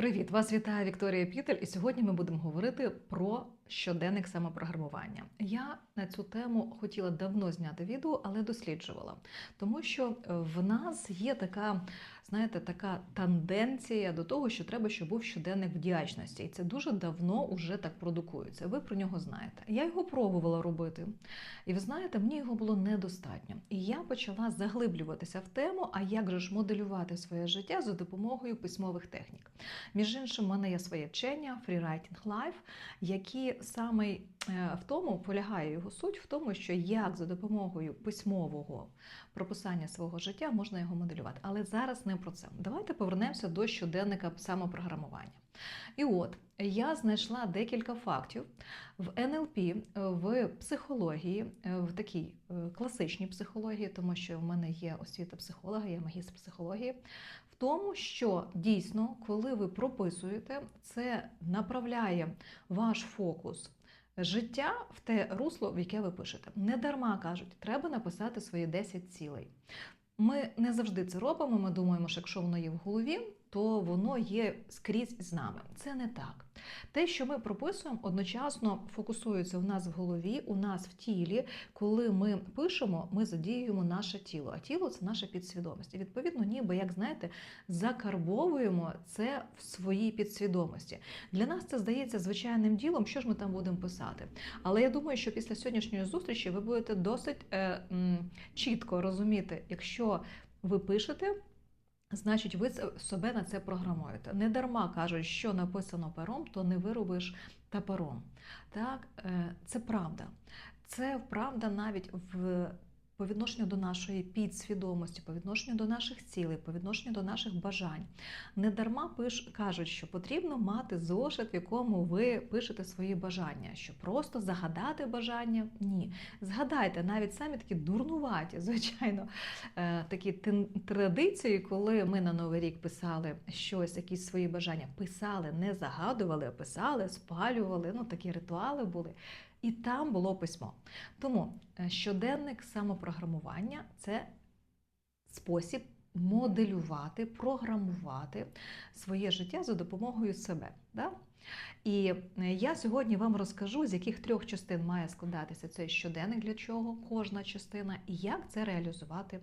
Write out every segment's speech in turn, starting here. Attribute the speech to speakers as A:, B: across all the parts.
A: Привіт! Вас вітає Вікторія Пітель, і сьогодні ми будемо говорити про щоденник самопрограмування. Я на цю тему хотіла давно зняти відео, але досліджувала, тому що в нас є така, знаєте, така тенденція до того, що треба, щоб був щоденник вдячності, і це дуже давно вже так продукується. Ви про нього знаєте. Я його пробувала робити, і ви знаєте, мені його було недостатньо. І я почала заглиблюватися в тему, а як же ж моделювати своє життя за допомогою письмових технік. Між іншим, в мене є своє вчення Freewriting Life, які саме в тому полягає його суть, в тому, що як за допомогою письмового прописання свого життя можна його моделювати. Але зараз не про це. Давайте повернемося до щоденника самопрограмування. І от я знайшла декілька фактів в НЛП, в психології, в такій е, класичній психології, тому що в мене є освіта психолога, я магістр психології, в тому, що дійсно, коли ви прописуєте, це направляє ваш фокус. Життя в те русло, в яке ви пишете. Не дарма кажуть, треба написати свої 10 цілей. Ми не завжди це робимо. Ми думаємо, що якщо воно є в голові, то воно є скрізь з нами. Це не так. Те, що ми прописуємо, одночасно фокусується у нас в голові, у нас в тілі. Коли ми пишемо, ми задіюємо наше тіло. А тіло це наша підсвідомість. І відповідно, ніби, як знаєте, закарбовуємо це в своїй підсвідомості. Для нас це здається звичайним ділом, що ж ми там будемо писати. Але я думаю, що після сьогоднішньої зустрічі ви будете досить е, м, чітко розуміти, якщо ви пишете. Значить, ви себе на це програмуєте. Не дарма кажуть, що написано пером, то не виробиш тапером. Так, е, це правда. Це правда навіть в по відношенню до нашої підсвідомості, по відношенню до наших цілей, по відношенню до наших бажань. Не дарма пиш, кажуть, що потрібно мати зошит, в якому ви пишете свої бажання. Що просто загадати бажання ні. Згадайте, навіть самі такі дурнуваті, звичайно, е, такі традиції, коли ми на Новий рік писали щось, якісь свої бажання, писали, не загадували, а писали, спалювали. Ну, такі ритуали були. І там було письмо. Тому е, щоденник самопрограмування це спосіб моделювати, програмувати своє життя за допомогою себе. Да? І е, я сьогодні вам розкажу, з яких трьох частин має складатися цей щоденник, для чого кожна частина, і як це реалізувати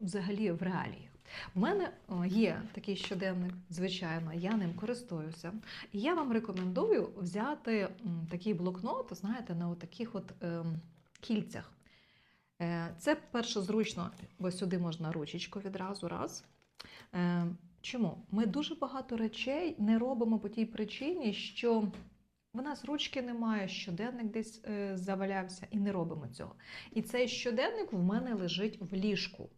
A: взагалі в реаліях. У мене є такий щоденник, звичайно, я ним користуюся. І я вам рекомендую взяти такий блокнот, знаєте, на таких от е, кільцях. Е, це перше зручно, бо сюди можна ручечку відразу раз. Е, чому? Ми дуже багато речей не робимо по тій причині, що в нас ручки немає, щоденник десь е, завалявся, і не робимо цього. І цей щоденник в мене лежить в ліжку.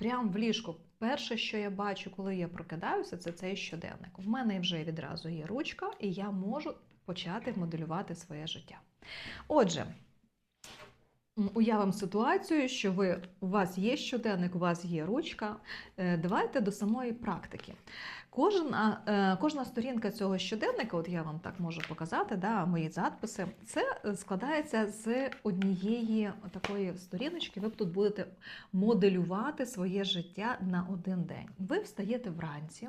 A: Прямо в ліжку. Перше, що я бачу, коли я прокидаюся, це цей щоденник. В мене вже відразу є ручка, і я можу почати моделювати своє життя. Отже, уявимо ситуацію, що ви, у вас є щоденник, у вас є ручка. Е, давайте до самої практики. Кожна е, кожна сторінка цього щоденника, от я вам так можу показати, да, мої записи, це складається з однієї такої сторіночки. Ви тут будете моделювати своє життя на один день. Ви встаєте вранці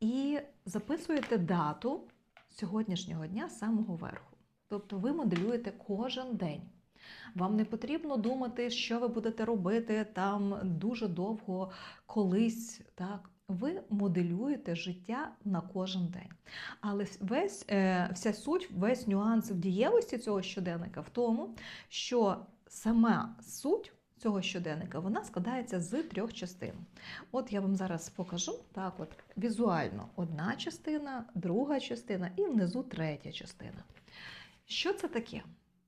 A: і записуєте дату сьогоднішнього дня з самого верху. Тобто ви моделюєте кожен день. Вам не потрібно думати, що ви будете робити там дуже довго колись. так. Ви моделюєте життя на кожен день. Але весь, е, вся суть, весь нюанс в дієвості цього щоденника в тому, що сама суть цього щоденника вона складається з трьох частин. От я вам зараз покажу так, от візуально одна частина, друга частина і внизу третя частина. Що це таке?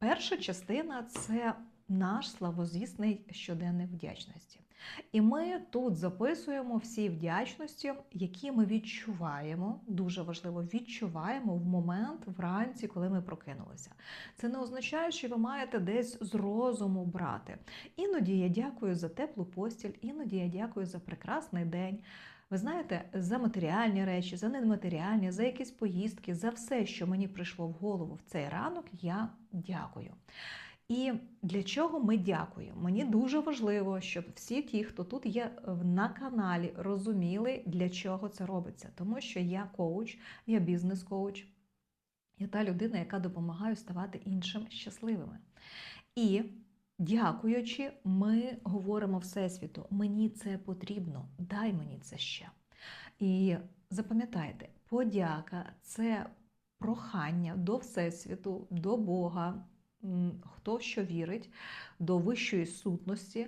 A: Перша частина це наш славозвісний щоденник вдячності. І ми тут записуємо всі вдячності, які ми відчуваємо, дуже важливо, відчуваємо в момент вранці, коли ми прокинулися. Це не означає, що ви маєте десь з розуму брати. Іноді я дякую за теплу постіль, іноді я дякую за прекрасний день. Ви знаєте, за матеріальні речі, за нематеріальні, за якісь поїздки, за все, що мені прийшло в голову в цей ранок, я дякую. І для чого ми дякуємо? Мені дуже важливо, щоб всі ті, хто тут є на каналі, розуміли, для чого це робиться. Тому що я коуч, я бізнес-коуч, я та людина, яка допомагає ставати іншим щасливими. І дякуючи, ми говоримо Всесвіту, мені це потрібно, дай мені це ще. І запам'ятайте, подяка це прохання до Всесвіту, до Бога, хто що вірить, до вищої сутності.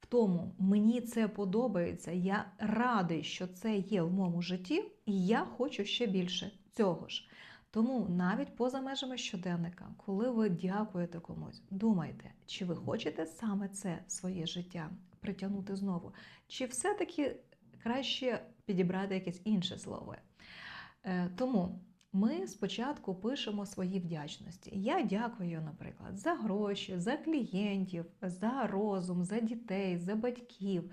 A: В тому мені це подобається, я радий, що це є в моєму житті, і я хочу ще більше цього ж. Тому навіть поза межами щоденника, коли ви дякуєте комусь, думайте, чи ви хочете саме це в своє життя притягнути знову, чи все-таки краще підібрати якесь інше слово. Е, тому ми спочатку пишемо свої вдячності. Я дякую, наприклад, за гроші, за клієнтів, за розум, за дітей, за батьків.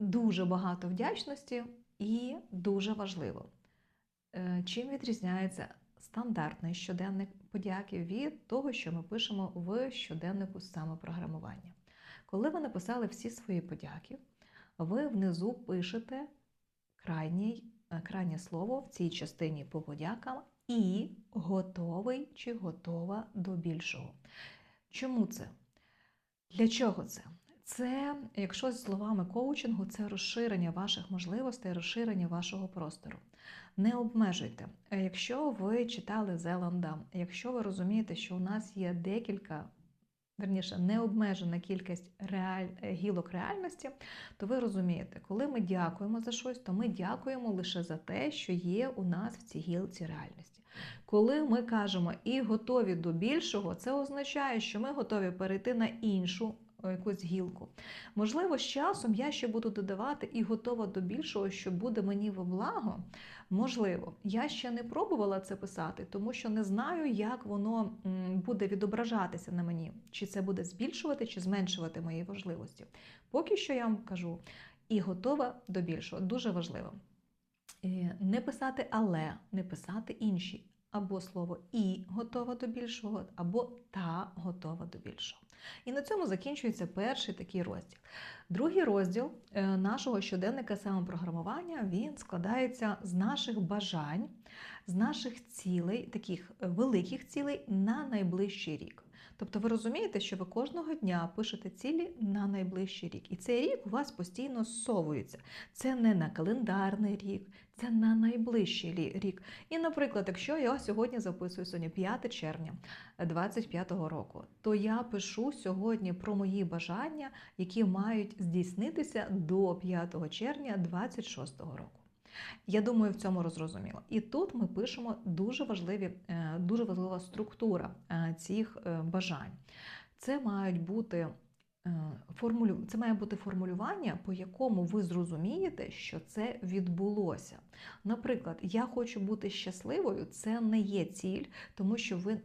A: Дуже багато вдячності і дуже важливо. Е, чим відрізняється стандартний щоденник подяки від того, що ми пишемо в щоденнику самопрограмування. Коли ви написали всі свої подяки, ви внизу пишете крайній, е, крайнє слово в цій частині по подякам і готовий чи готова до більшого. Чому це? Для чого це? Це, якщо словами коучингу, це розширення ваших можливостей, розширення вашого простору. Не обмежуйте. Якщо ви читали Зеланда, якщо ви розумієте, що у нас є декілька верніше, необмежена кількість реаль... гілок реальності, то ви розумієте, коли ми дякуємо за щось, то ми дякуємо лише за те, що є у нас в цій гілці реальності. Коли ми кажемо і готові до більшого, це означає, що ми готові перейти на іншу якусь гілку. Можливо, з часом я ще буду додавати і готова до більшого, що буде мені во благо. Можливо, я ще не пробувала це писати, тому що не знаю, як воно буде відображатися на мені, чи це буде збільшувати, чи зменшувати мої важливості. Поки що я вам кажу і готова до більшого. Дуже важливо. Не писати але, не писати інші або слово і готова до більшого, або та готова до більшого. І на цьому закінчується перший такий розділ. Другий розділ е, нашого щоденника самопрограмування він складається з наших бажань, з наших цілей, таких великих цілей на найближчий рік. Тобто ви розумієте, що ви кожного дня пишете цілі на найближчий рік. І цей рік у вас постійно зсовується. Це не на календарний рік, це на найближчий рік. І, наприклад, якщо я сьогодні записую сьогодні 5 червня 2025 року, то я пишу сьогодні про мої бажання, які мають здійснитися до 5 червня 2026 року. Я думаю, в цьому розрозуміло. І тут ми пишемо дуже важливі, е, дуже важлива структура е, цих е, бажань. Це мають бути формулю... це має бути формулювання, по якому ви зрозумієте, що це відбулося. Наприклад, я хочу бути щасливою, це не є ціль, тому що ви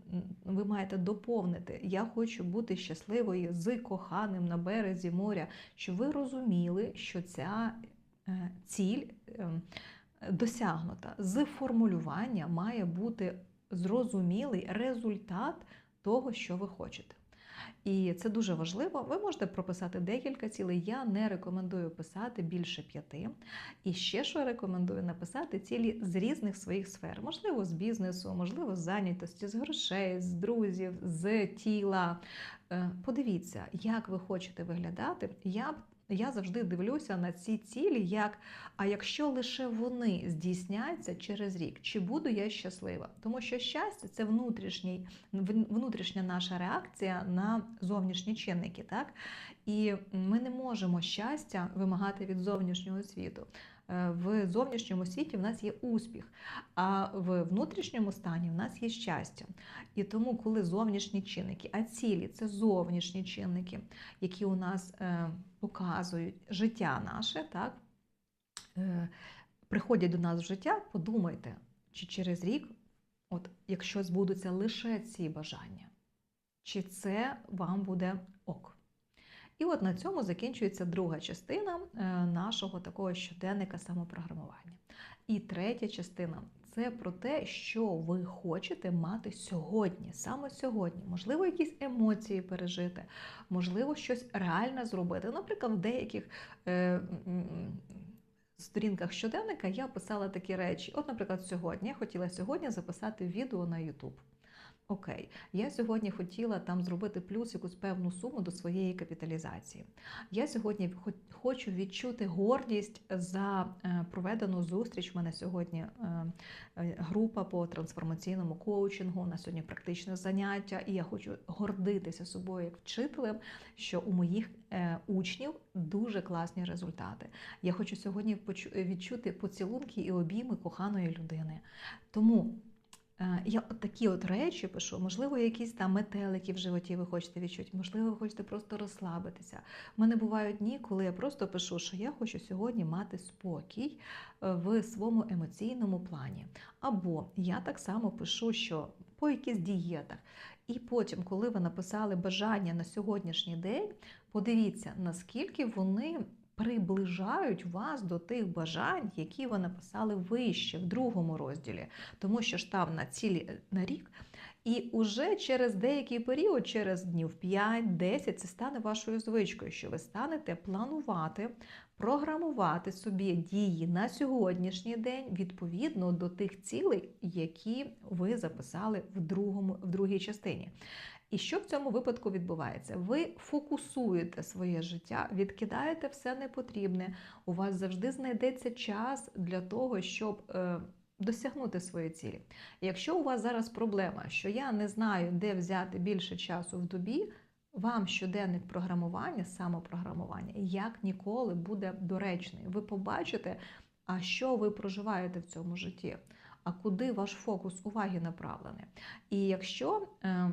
A: ви маєте доповнити Я хочу бути щасливою з коханим на березі моря, щоб ви розуміли, що ця ціль ем, досягнута. З формулювання має бути зрозумілий результат того, що ви хочете. І це дуже важливо. Ви можете прописати декілька цілей. Я не рекомендую писати більше п'яти. І ще що рекомендую написати цілі з різних своїх сфер, можливо, з бізнесу, можливо, з зайнятості, з грошей, з друзів, з тіла. Е, подивіться, як ви хочете виглядати. Я б я завжди дивлюся на ці цілі, як а якщо лише вони здійсняться через рік, чи буду я щаслива? Тому що щастя це внутрішній, внутрішня наша реакція на зовнішні чинники. Так? І ми не можемо щастя вимагати від зовнішнього світу. Е, в зовнішньому світі в нас є успіх, а в внутрішньому стані в нас є щастя. І тому, коли зовнішні чинники, а цілі це зовнішні чинники, які у нас е, показують життя наше, так, е, приходять до нас в життя, подумайте, чи через рік, от якщо збудуться лише ці бажання, чи це вам буде. І от на цьому закінчується друга частина е, нашого такого щоденника самопрограмування. І третя частина це про те, що ви хочете мати сьогодні, саме сьогодні. Можливо, якісь емоції пережити, можливо, щось реальне зробити. Наприклад, в деяких. Е, Сторінках щоденника я писала такі речі. От, наприклад, сьогодні я хотіла сьогодні записати відео на YouTube. Окей, я сьогодні хотіла там зробити плюс якусь певну суму до своєї капіталізації. Я сьогодні хочу відчути гордість за е, проведену зустріч. У мене сьогодні е, е, група по трансформаційному коучингу, на сьогодні практичне заняття, і я хочу гордитися собою як вчителем, що у моїх учнів дуже класні результати. Я хочу сьогодні відчути поцілунки і обійми коханої людини. Тому. Е, я от такі от речі пишу, можливо, якісь там метелики в животі ви хочете відчути, можливо, ви хочете просто розслабитися. У мене бувають дні, коли я просто пишу, що я хочу сьогодні мати спокій е, в своєму емоційному плані. Або я так само пишу, що по якихось дієтах. І потім, коли ви написали бажання на сьогоднішній день, подивіться, наскільки вони приближають вас до тих бажань, які ви написали вище в другому розділі, тому що ж там на цілі на рік. І уже через деякий період, через днів 5-10, це стане вашою звичкою, що ви станете планувати, програмувати собі дії на сьогоднішній день відповідно до тих цілей, які ви записали в другому, в другій частині. І що в цьому випадку відбувається? Ви фокусуєте своє життя, відкидаєте все непотрібне. У вас завжди знайдеться час для того, щоб е, досягнути свої цілі. Якщо у вас зараз проблема, що я не знаю, де взяти більше часу в добі, вам щоденник програмування, самопрограмування, як ніколи буде доречний. Ви побачите, а що ви проживаєте в цьому житті, а куди ваш фокус уваги направлений. І якщо е,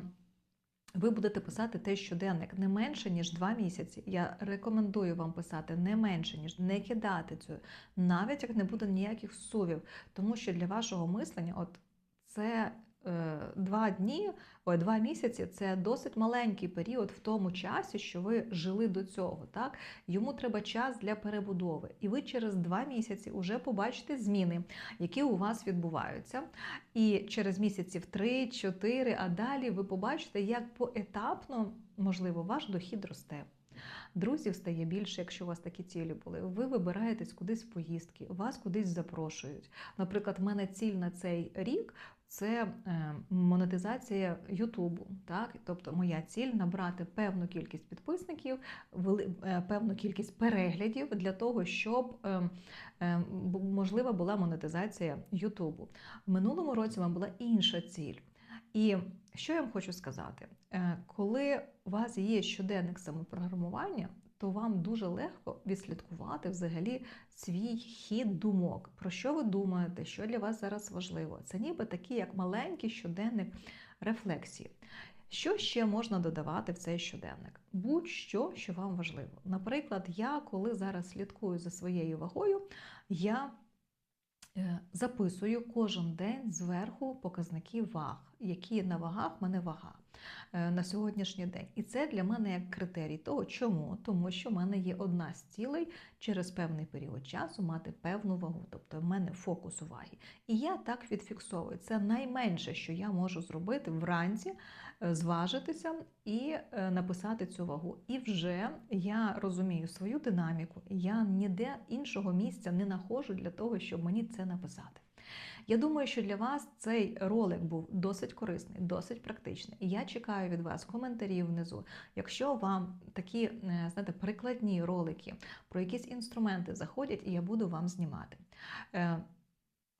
A: ви будете писати те щоденник не менше, ніж два місяці. Я рекомендую вам писати не менше, ніж не кидати цю, навіть як не буде ніяких сувів. Тому що для вашого мислення, от це два дні, ой, два місяці це досить маленький період в тому часі, що ви жили до цього. Так? Йому треба час для перебудови. І ви через два місяці вже побачите зміни, які у вас відбуваються. І через місяців три-чотири, а далі ви побачите, як поетапно, можливо, ваш дохід росте. Друзів стає більше, якщо у вас такі цілі були. Ви вибираєтесь кудись в поїздки, вас кудись запрошують. Наприклад, в мене ціль на цей рік це е, монетизація Ютубу. Так? Тобто моя ціль набрати певну кількість підписників, е, певну кількість переглядів для того, щоб е, можлива була монетизація Ютубу. В минулому році вам була інша ціль. І що я вам хочу сказати? Коли у вас є щоденник самопрограмування, то вам дуже легко відслідкувати взагалі свій хід думок. Про що ви думаєте, що для вас зараз важливо? Це ніби такий, як маленький щоденник рефлексії. Що ще можна додавати в цей щоденник? Будь-що, що вам важливо. Наприклад, я, коли зараз слідкую за своєю вагою, я е, записую кожен день зверху показники ваг, які на вагах мене вага. Е, на сьогоднішній день. І це для мене як критерій того, чому? Тому що в мене є одна з цілей через певний період часу мати певну вагу, тобто в мене фокус уваги. І я так відфіксовую. Це найменше, що я можу зробити вранці, е, зважитися і е, написати цю вагу. І вже я розумію свою динаміку, я ніде іншого місця не нахожу для того, щоб мені це написати. Я думаю, що для вас цей ролик був досить корисний, досить практичний. І я чекаю від вас коментарів внизу. Якщо вам такі е, знаєте, прикладні ролики про якісь інструменти заходять, і я буду вам знімати. Е,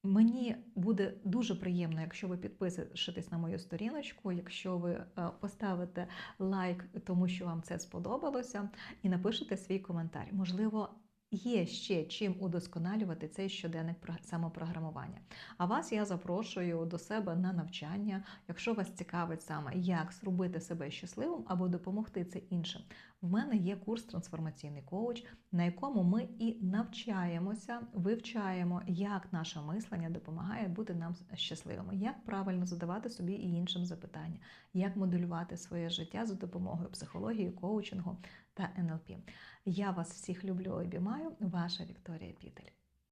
A: мені буде дуже приємно, якщо ви підпишетесь на мою сторіночку, якщо ви е, поставите лайк, тому що вам це сподобалося, і напишете свій коментар. Можливо, є ще чим удосконалювати цей щоденник самопрограмування. А вас я запрошую до себе на навчання, якщо вас цікавить саме, як зробити себе щасливим або допомогти це іншим. В мене є курс трансформаційний коуч, на якому ми і навчаємося, вивчаємо, як наше мислення допомагає бути нам щасливими, як правильно задавати собі і іншим запитання, як моделювати своє життя за допомогою психології, коучингу та НЛП. Я вас всіх люблю, обіймаю. Ваша Вікторія Пітель.